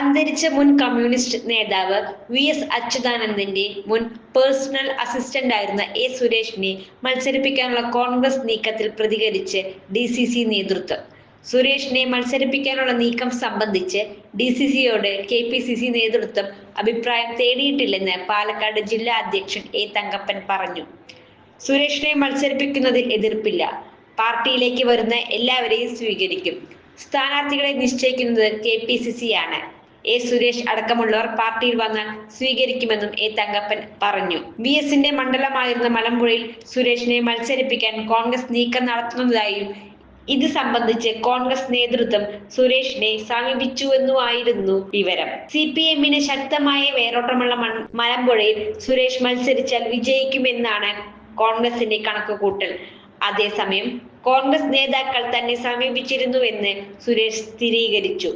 അന്തരിച്ച മുൻ കമ്മ്യൂണിസ്റ്റ് നേതാവ് വി എസ് അച്യുതാനന്ദന്റെ മുൻ പേഴ്സണൽ അസിസ്റ്റന്റ് ആയിരുന്ന എ സുരേഷിനെ മത്സരിപ്പിക്കാനുള്ള കോൺഗ്രസ് നീക്കത്തിൽ പ്രതികരിച്ച് ഡി സി സി നേതൃത്വം. സുരേഷിനെ മത്സരിപ്പിക്കാനുള്ള നീക്കം സംബന്ധിച്ച് ഡി സി സിയോട് കെ പി സി സി നേതൃത്വം അഭിപ്രായം തേടിയിട്ടില്ലെന്ന് പാലക്കാട് ജില്ലാ അധ്യക്ഷൻ എ തങ്കപ്പൻ പറഞ്ഞു. സുരേഷിനെ മത്സരിപ്പിക്കുന്നതിൽ എതിർപ്പില്ല. പാർട്ടിയിലേക്ക് വരുന്ന എല്ലാവരെയും സ്വീകരിക്കും. സ്ഥാനാർത്ഥികളെ നിശ്ചയിക്കുന്നത് കെ പി സി സി ആണ്. എ സുരേഷ് അടക്കമുള്ളവർ പാർട്ടിയിൽ വന്നാൽ സ്വീകരിക്കുമെന്നും എ തങ്കപ്പൻ പറഞ്ഞു. വി എസിന്റെ മണ്ഡലമായിരുന്ന മലമ്പുഴയിൽ സുരേഷിനെ മത്സരിപ്പിക്കാൻ കോൺഗ്രസ് നീക്കം നടത്തുന്നതായും ഇത് സംബന്ധിച്ച് കോൺഗ്രസ് നേതൃത്വം സുരേഷിനെ സമീപിച്ചുവെന്നുമായിരുന്നു വിവരം. സി പി എമ്മിന് ശക്തമായ വേരോട്ടമുള്ള മലമ്പുഴയിൽ സുരേഷ് മത്സരിച്ചാൽ വിജയിക്കുമെന്നാണ് കോൺഗ്രസിന്റെ കണക്കുകൂട്ടൽ. അതേസമയം കോൺഗ്രസ് നേതാക്കൾ തന്നെ സമീപിച്ചിരുന്നുവെന്ന് സുരേഷ് സ്ഥിരീകരിച്ചു.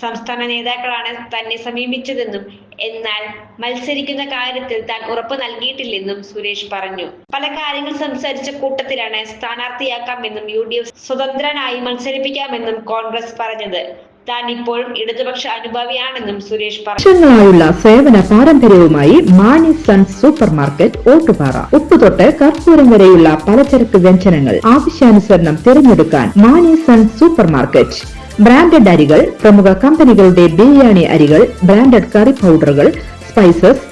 സംസ്ഥാന നേതാക്കളാണ് തന്നെ സമീപിച്ചതെന്നും എന്നാൽ മത്സരിക്കുന്ന കാര്യത്തിൽ താൻ ഉറപ്പ് നൽകിയിട്ടില്ലെന്നും സുരേഷ് പറഞ്ഞു. പല കാര്യങ്ങൾ സംസാരിച്ച കൂട്ടത്തിലാണ് സ്ഥാനാർത്ഥിയാക്കാമെന്നും യു ഡി എഫ് സ്വതന്ത്രനായി മത്സരിപ്പിക്കാമെന്നും കോൺഗ്രസ് പറഞ്ഞത്. താൻ ഇപ്പോഴും ഇടതുപക്ഷ അനുഭവിയാണെന്നും സുരേഷ് പറഞ്ഞു. സേവന പാരമ്പര്യവുമായി Mani sons super market Ottupara. ഉപ്പ് തൊട്ട് കർപ്പൂരം വരെയുള്ള പലചരക്ക് വ്യഞ്ജനങ്ങൾ ആവശ്യാനുസരണം തിരഞ്ഞെടുക്കാൻ Mani sons super market branded അരികൾ പ്രമുഖ കമ്പനികളുടെ ബിരിയാണി അരികൾ ബ്രാൻഡഡ് കറി പൗഡറുകൾ സ്പൈസസ്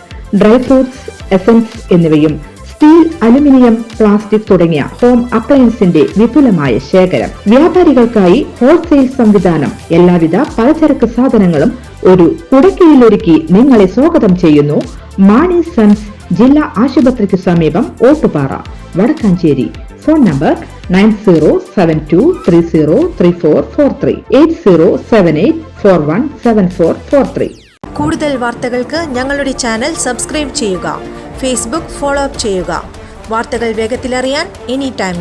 ഡ്രൈ ഫ്രൂട്ട്സ് എസൻസ് എന്നിവയും സ്റ്റീൽ അലുമിനിയം പ്ലാസ്റ്റിക് തുടങ്ങിയ ഹോം അപ്ലയൻസിന്റെ വിപുലമായ ശേഖരം. വ്യാപാരികൾക്കായി ഹോൾസെയിൽ സംവിധാനം എല്ലാവിധ പലചരക്ക് സാധനങ്ങളും ഒരു കുടക്കീഴിലൊരുക്കി നിങ്ങളെ സ്വാഗതം ചെയ്യുന്നു. മാണി സൺസ് ജില്ലാ ആശുപത്രിക്ക് സമീപം Ottupara Vadakkanchery. Phone number nine zero seven two three zero three four four three. Eight zero seven eight four one seven four four three. കൂടുതൽ വാർത്തകൾക്ക് ഞങ്ങളുടെ ചാനൽ സബ്സ്ക്രൈബ് ചെയ്യുക. ഫേസ്ബുക്ക് ഫോളോ അപ്പ് ചെയ്യുക. വാർത്തകൾ വേഗത്തിലറിയാൻ എനി ടൈം